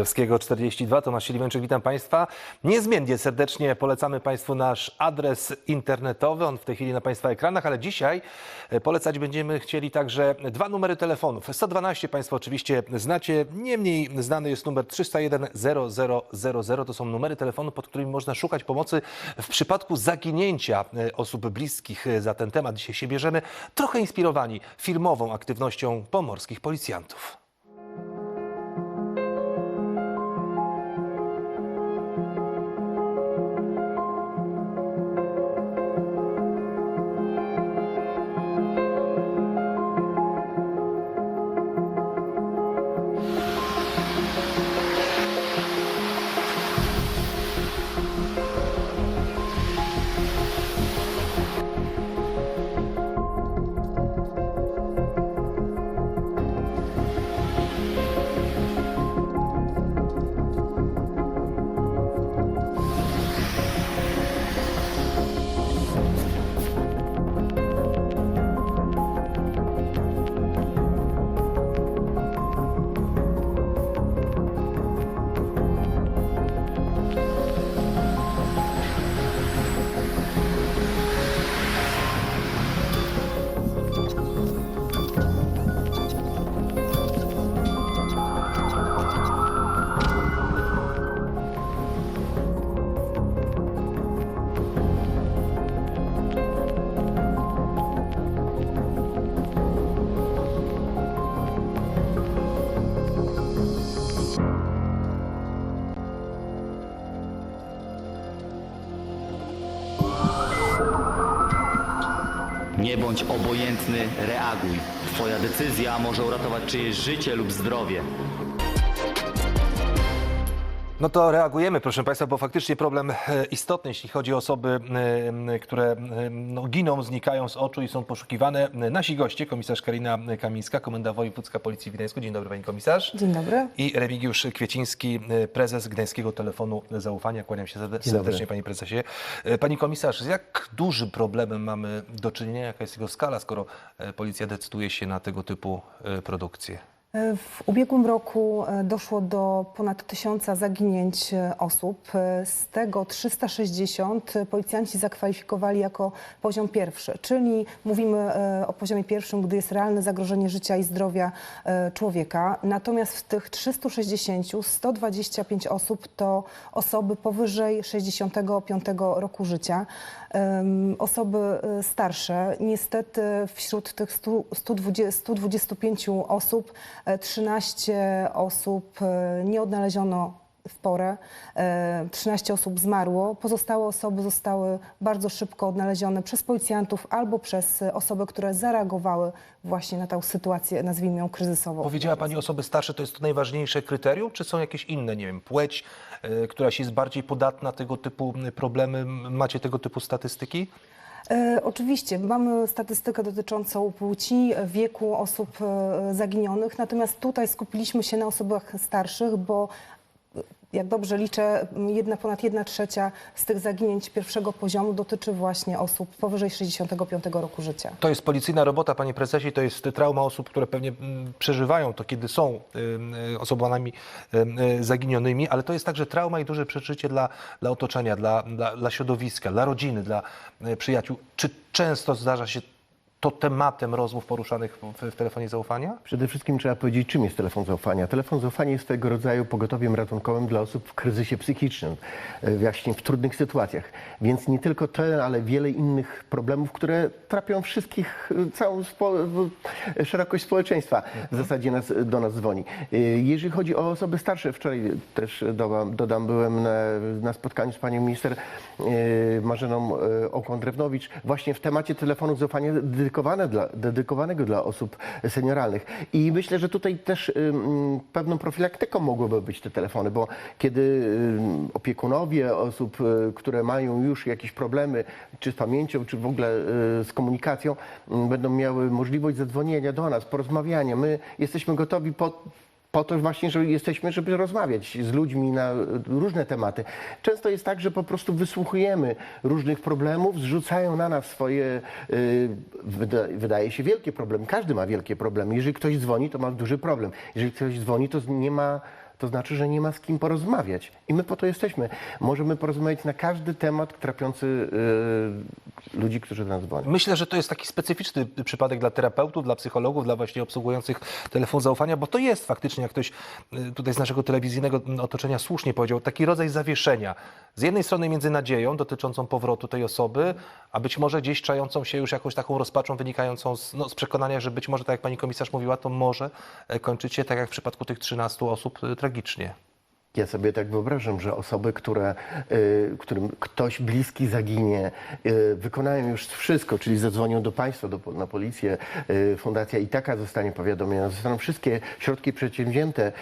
Czyżewskiego 42, Tomasz Silimęczyk, witam Państwa. Niezmiennie serdecznie polecamy Państwu nasz adres internetowy, on w tej chwili na Państwa ekranach, ale dzisiaj e, polecać będziemy chcieli także dwa numery telefonów. 112 Państwo oczywiście znacie, niemniej znany jest numer 301 0000. To są numery telefonu, pod którymi można szukać pomocy w przypadku zaginięcia e, osób bliskich. E, Za ten temat dzisiaj się bierzemy, trochę inspirowani filmową aktywnością pomorskich policjantów. Bądź obojętny, reaguj. Twoja decyzja może uratować czyjeś życie lub zdrowie. No to reagujemy, proszę Państwa, bo faktycznie problem e, istotny, jeśli chodzi o osoby, e, które e, no, giną, znikają z oczu i są poszukiwane. Nasi goście, komisarz Karina Kamińska, Komenda Wojewódzka Policji w Gdańsku. Dzień dobry, Pani Komisarz. Dzień dobry. I Remigiusz Kwieciński, prezes Gdańskiego Telefonu Zaufania. Kłaniam się serdecznie, Panie Prezesie. Pani Komisarz, z jak dużym problemem mamy do czynienia, jaka jest jego skala, skoro Policja decyduje się na tego typu produkcje? W ubiegłym roku e, doszło do ponad tysiąca zaginięć e, osób. E, Z tego 360 policjanci zakwalifikowali jako poziom pierwszy, czyli mówimy o poziomie pierwszym, gdy jest realne zagrożenie życia i zdrowia człowieka. Natomiast w tych 360 125 osób to osoby powyżej 65 roku życia. Osoby starsze, niestety wśród tych 100, 120, 125 osób 13 osób e, nie odnaleziono w porę, e, 13 osób zmarło. Pozostałe osoby zostały bardzo szybko odnalezione przez policjantów albo przez e, osoby, które zareagowały właśnie na tę sytuację, nazwijmy ją kryzysową. Powiedziała Pani osoby starsze, to jest to najważniejsze kryterium, czy są jakieś inne, nie wiem, płeć, któraś jest bardziej podatna na tego typu problemy? Macie tego typu statystyki? E, Oczywiście, mamy statystykę dotyczącą płci, wieku osób e, zaginionych, natomiast tutaj skupiliśmy się na osobach starszych, bo jak dobrze liczę, jedna, ponad jedna trzecia z tych zaginięć pierwszego poziomu dotyczy właśnie osób powyżej 65 roku życia. To jest policyjna robota, Panie Prezesie, to jest trauma osób, które pewnie przeżywają to, kiedy są y, osobami y, zaginionymi, ale to jest także trauma i duże przeżycie dla, dla otoczenia, dla, dla, dla środowiska, dla rodziny, dla y, przyjaciół. Czy często zdarza się to tematem rozmów poruszanych w, w telefonie zaufania? Przede wszystkim trzeba powiedzieć, czym jest telefon zaufania. Telefon zaufania jest swego rodzaju pogotowiem ratunkowym dla osób w kryzysie psychicznym, e, właśnie w trudnych sytuacjach. Więc nie tylko te, ale wiele innych problemów, które trapią wszystkich, e, całą spo, w- szerokość społeczeństwa w zasadzie nas, do nas dzwoni. E, Jeżeli chodzi o osoby starsze, wczoraj też dodam, dodam byłem na, na spotkaniu z panią minister e, Marzeną e, Okłą-Drewnowicz właśnie w temacie telefonu zaufania dedykowane dla, dedykowanego dla osób senioralnych. I myślę, że tutaj też pewną profilaktyką mogłyby być te telefony, bo kiedy opiekunowie osób, y, które mają już jakieś problemy, czy z pamięcią, czy w ogóle y, z komunikacją, będą miały możliwość zadzwonienia do nas, porozmawiania. My jesteśmy gotowi po to właśnie, że jesteśmy, żeby rozmawiać z ludźmi na różne tematy. Często jest tak, że po prostu wysłuchujemy różnych problemów, zrzucają na nas swoje, y, wyda, wydaje się, wielkie problemy. Każdy ma wielkie problemy. Jeżeli ktoś dzwoni, to ma duży problem. Jeżeli ktoś dzwoni, to nie ma to znaczy, że nie ma z kim porozmawiać. I my po to jesteśmy. Możemy porozmawiać na każdy temat trapiący e, ludzi, którzy do nas dzwonią. Myślę, że to jest taki specyficzny przypadek dla terapeutów, dla psychologów, dla właśnie obsługujących telefon zaufania, bo to jest faktycznie, jak ktoś y, tutaj z naszego telewizyjnego otoczenia słusznie powiedział, taki rodzaj zawieszenia. Z jednej strony między nadzieją dotyczącą powrotu tej osoby, a być może gdzieś czającą się już jakąś taką rozpaczą wynikającą z, no, z przekonania, że być może, tak jak pani komisarz mówiła, to może e, kończyć się tak jak w przypadku tych 13 osób y, tragicznie. Ja sobie tak wyobrażam, że osoby, które, y, którym ktoś bliski zaginie, y, wykonają już wszystko, czyli zadzwonią do państwa, do, na policję, y, fundacja i taka zostanie powiadomiona, zostaną wszystkie środki przedsięwzięte,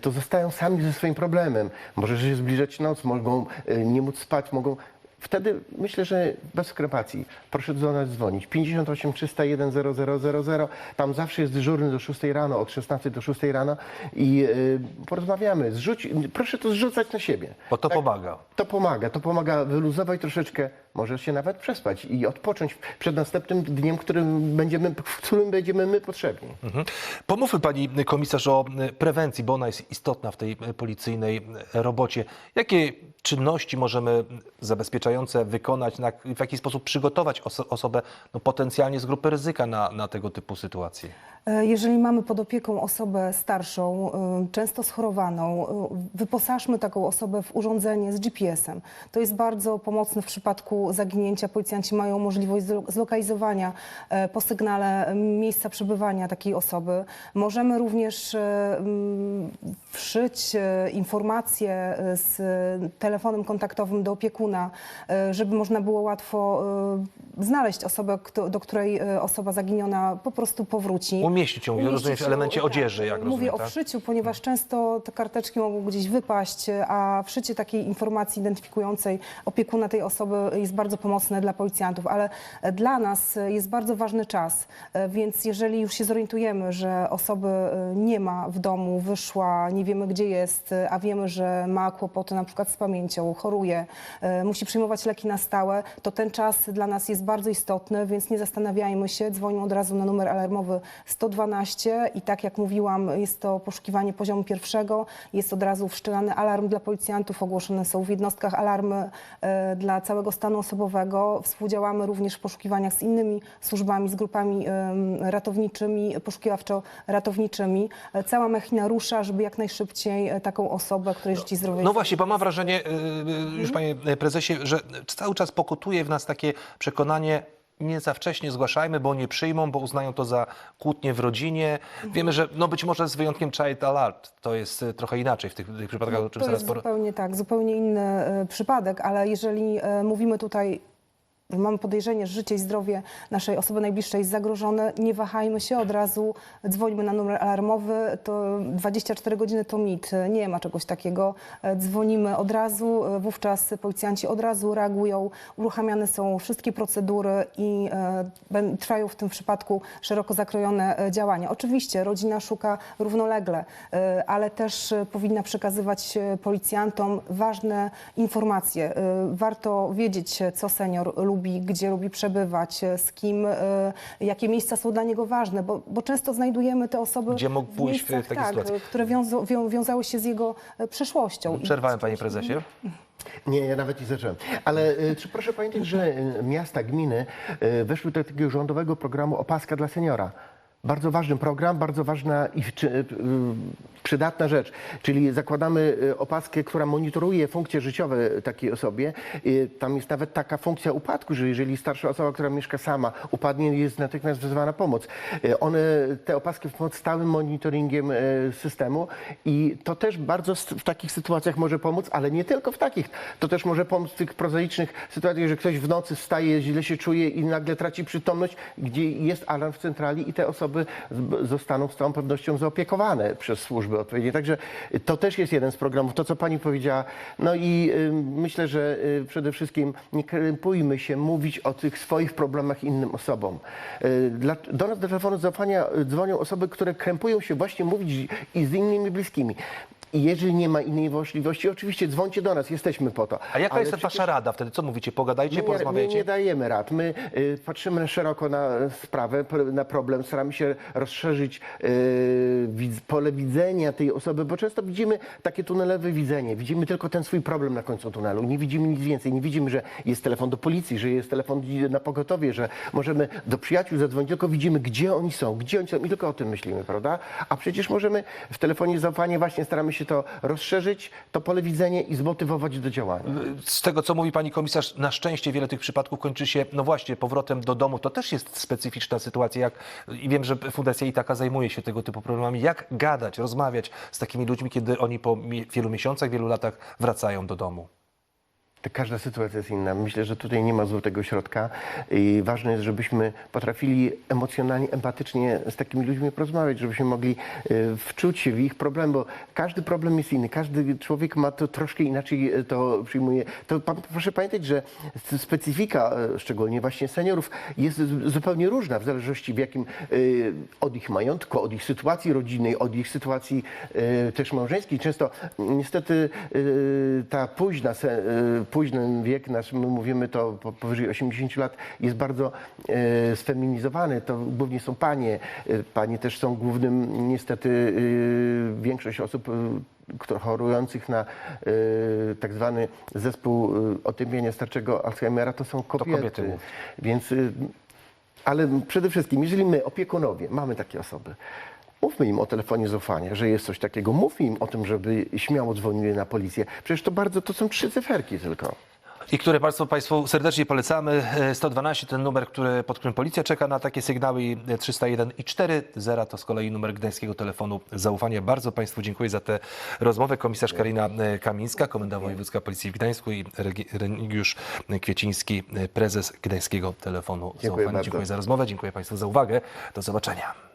to zostają sami ze swoim problemem. Może się zbliżać noc, mogą nie móc spać, mogą... Wtedy myślę, że bez skrepacji. Proszę do nas dzwonić. 58 301 0000. Tam zawsze jest dyżurny do 6 rano, od 16 do 6 rano i y, porozmawiamy. Zrzuć, proszę to zrzucać na siebie. Bo to pomaga. To pomaga. To pomaga wyluzować troszeczkę, może się nawet przespać i odpocząć przed następnym dniem, którym będziemy, w którym będziemy my potrzebni. Mhm. Pomówmy pani komisarz o prewencji, bo ona jest istotna w tej policyjnej robocie. Jakie czynności możemy zabezpieczające wykonać, na, w jaki sposób przygotować oso- osobę no, potencjalnie z grupy ryzyka na, na tego typu sytuacje? E, Jeżeli mamy pod opieką osobę starszą, y, często schorowaną, y, wyposażmy taką osobę w urządzenie z GPS-em. To jest bardzo pomocne w przypadku zaginięcia. Policjanci mają możliwość zlo- zlokalizowania e, po sygnale miejsca przebywania takiej osoby. Możemy również e, wszyć e, informacje e, z telefonem kontaktowym do opiekuna, e, żeby można było łatwo e, znaleźć osobę, do której e, osoba zaginiona po prostu powróci. Umieścić ją, Umieścić rozumiem, w elemencie tak. odzieży, jak Mówię rozumiem, o tak? wszyciu, ponieważ często te karteczki mogą gdzieś wypaść, a wszycie takiej informacji identyfikującej opiekuna tej osoby jest bardzo pomocne dla policjantów, ale dla nas jest bardzo ważny czas, więc jeżeli już się zorientujemy, że osoby nie ma w domu, wyszła, nie wiemy gdzie jest, a wiemy, że ma kłopoty na przykład z pamięcią, choruje, musi przyjmować leki na stałe, to ten czas dla nas jest bardzo istotny, więc nie zastanawiajmy się, dzwonią od razu na numer alarmowy 112 i tak jak mówiłam, jest to poszukiwanie poziomu pierwszego, jest od razu wszczynany alarm dla policjantów, ogłoszone są w jednostkach alarmy e, dla całego stanu osobowego. Współdziałamy również w poszukiwaniach z innymi służbami, z grupami ratowniczymi, poszukiwawczo-ratowniczymi. E, Cała machina rusza, żeby jak najszybciej e, taką osobę, której życie zdrowie No właśnie, bo mam wrażenie, już panie prezesie, że cały czas pokutuje w nas takie przekonanie, nie za wcześnie zgłaszajmy, bo nie przyjmą, bo uznają to za kłótnię w rodzinie. Wiemy, że no być może z wyjątkiem Child Alert to jest y, trochę inaczej w tych, tych przypadkach, o czym To zaraz jest por... zupełnie tak, zupełnie inny e, przypadek, ale jeżeli e, mówimy tutaj, mamy podejrzenie, że życie i zdrowie naszej osoby najbliższej jest zagrożone, nie wahajmy się, od razu dzwońmy na numer alarmowy, to 24 godziny to mit, nie ma czegoś takiego. Dzwonimy od razu, wówczas policjanci od razu reagują, uruchamiane są wszystkie procedury i e, trwają w tym przypadku szeroko zakrojone e, działania. Oczywiście rodzina szuka równolegle, e, ale też powinna przekazywać policjantom ważne informacje. Warto wiedzieć, co senior lubi, gdzie lubi przebywać, e, z kim, e, jakie miejsca są dla niego ważne, bo, bo często znajdujemy te osoby Gdzie mógł w pójść w miejscach, takiej tak, sytuacji. które wiązo, wią, wiązały się z jego e, przeszłością. Przerwałem panie prezesie. Nie, ja nawet nie zacząłem. Ale czy proszę pamiętać, że miasta, gminy weszły do takiego rządowego programu Opaska dla seniora. Bardzo ważny program, bardzo ważna i czy, przydatna rzecz. Czyli zakładamy y, opaskę, która monitoruje funkcje życiowe takiej osobie. Y, Tam jest nawet taka funkcja upadku, że jeżeli starsza osoba, która mieszka sama, upadnie, jest natychmiast wezwana pomoc. Y, One, te opaski pod stałym monitoringiem systemu i to też bardzo w takich sytuacjach może pomóc, ale nie tylko w takich. To też może pomóc w tych prozaicznych sytuacjach, że ktoś w nocy wstaje, źle się czuje i nagle traci przytomność, gdzie jest alarm w centrali i te osoby zostaną z całą pewnością zaopiekowane przez służby odpowiednie. Także to też jest jeden z programów, to co pani powiedziała. No i myślę, że y, przede wszystkim nie krępujmy się mówić o tych swoich problemach innym osobom. Y, do nas do telefonu zaufania y, dzwonią osoby, które krępują się właśnie mówić i z innymi bliskimi. I jeżeli nie ma innej możliwości, oczywiście dzwońcie do nas, jesteśmy po to. A jaka Ale jest przecież wasza rada wtedy? Co mówicie? Pogadajcie, my nie, porozmawiajcie? My nie dajemy rad. My y, patrzymy szeroko na sprawę, na problem, staramy się rozszerzyć y, widz, pole widzenia tej osoby, bo często widzimy takie tunelowe widzenie. Widzimy tylko ten swój problem na końcu tunelu. Nie widzimy nic więcej. Nie widzimy, że jest telefon do policji, że jest telefon na pogotowie, że możemy do przyjaciół zadzwonić, tylko widzimy, gdzie oni są, gdzie oni są i tylko o tym myślimy, prawda? A przecież możemy w telefonie zaufanie właśnie staramy się to rozszerzyć, to pole widzenia i zmotywować do działania. Z tego, co mówi pani komisarz, na szczęście wiele tych przypadków kończy się, no właśnie, powrotem do domu. To też jest specyficzna sytuacja. Jak, I wiem, że Fundacja Itaka zajmuje się tego typu problemami. Jak gadać, rozmawiać z takimi ludźmi, kiedy oni po wielu miesiącach, wielu latach wracają do domu? Każda sytuacja jest inna. Myślę, że tutaj nie ma złotego środka i ważne jest, żebyśmy potrafili emocjonalnie, empatycznie z takimi ludźmi porozmawiać, żebyśmy mogli e, wczuć się w ich problem, bo każdy problem jest inny. Każdy człowiek ma to troszkę inaczej e, to przyjmuje. To pan, proszę pamiętać, że specyfika, e, szczególnie właśnie seniorów, jest zupełnie różna w zależności w jakim od ich majątku, od ich sytuacji rodzinnej, od ich sytuacji też małżeńskiej. Często niestety ta późna, późny wiek nasz, my mówimy to po- powyżej 80 lat, jest bardzo e, sfeminizowany. To głównie są panie. E, Panie też są głównym, niestety e, większość osób chorujących na tak zwany zespół otępienia starczego Alzheimera to są kobiety. kobiety mówię. Więc, y, ale przede wszystkim, jeżeli my, opiekunowie, mamy takie osoby, mówmy im o telefonie zaufania, że jest coś takiego. Mówmy im o tym, żeby śmiało dzwonili na policję. Przecież to bardzo, to są trzy cyferki tylko. I które Państwu, Państwu serdecznie polecamy. E, 112 ten numer, który, pod którym policja czeka na takie sygnały. i 301 i 40 to z kolei numer gdańskiego telefonu zaufania. Bardzo Państwu dziękuję za tę rozmowę. Komisarz Karina e, Kamińska, komenda wojewódzka policji w Gdańsku i Remigiusz Kwieciński, e, prezes gdańskiego telefonu Dziękuję zaufania. bardzo. Dziękuję za rozmowę, dziękuję Państwu za uwagę. Do zobaczenia.